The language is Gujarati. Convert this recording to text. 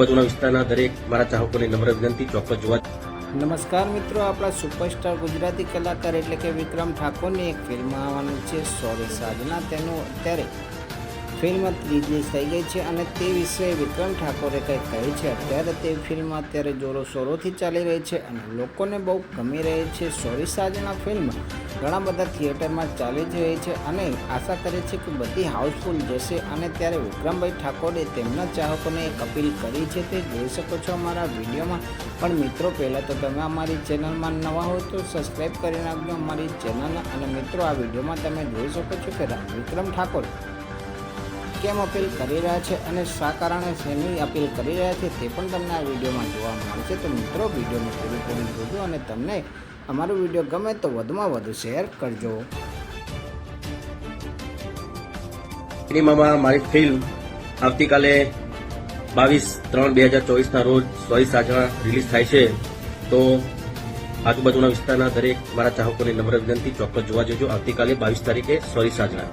બાજુના વિસ્તારના દરેક મારા ચાહકોને નમ્ર વિનંતી, ચોક્કસ જોવા નમસ્કાર મિત્રો, આપણા સુપરસ્ટાર ગુજરાતી કલાકાર એટલે કે વિક્રમ ઠાકોરની એક ફિલ્મ આવવાનું છે સોરી, સાધના. તેનું અત્યારે ફિલ્મ રિલીઝ થઈ ગઈ છે અને તે વિશે વિક્રમ ઠાકોરે કંઈ કહે છે? અત્યારે તે ફિલ્મ અત્યારે જોરો શોરોથી ચાલી રહી છે અને લોકોને બહુ ગમી રહી છે. સોરી સાજના ફિલ્મ ઘણા બધા થિયેટરમાં ચાલી જ રહી છે અને આશા કરે છે કે બધી હાઉસફુલ જશે અને ત્યારે વિક્રમભાઈ ઠાકોરે તેમના ચાહકોને એક અપીલ કરી છે તે જોઈ શકો છો અમારા વિડીયોમાં. પણ મિત્રો, પહેલાં તો તમે અમારી ચેનલમાં નવા હોય તો સબસ્ક્રાઈબ કરી નાખજો અમારી ચેનલ અને મિત્રો, આ વિડીયોમાં તમે જોઈ શકો છો કે વિક્રમ ઠાકોર કેમ અપીલ કરી રહ્યા છે અને શા કારણે શેની અપીલ કરી રહ્યા છે તે પણ તમને આ વિડીયોમાં જોવા મળશે તો મિત્રો, વિડીયોને પૂરી પૂરી જોજો અને તમને અમારો વીડિયો ગમે તો વધુમાં વધુ શેર કરજો. સિનેમામાં મારી ફિલ્મ આવતીકાલે બાવીસ ત્રણ બે હજાર ચોવીસના રોજ સોરી સાજણા રિલીઝ થાય છે. તો આજુબાજુના વિસ્તારના દરેક મારા ચાહકોને નમ્ર વિનંતી ચોક્કસ જોવા જજો. આવતીકાલે બાવીસ તારીખે સોરી સાજણા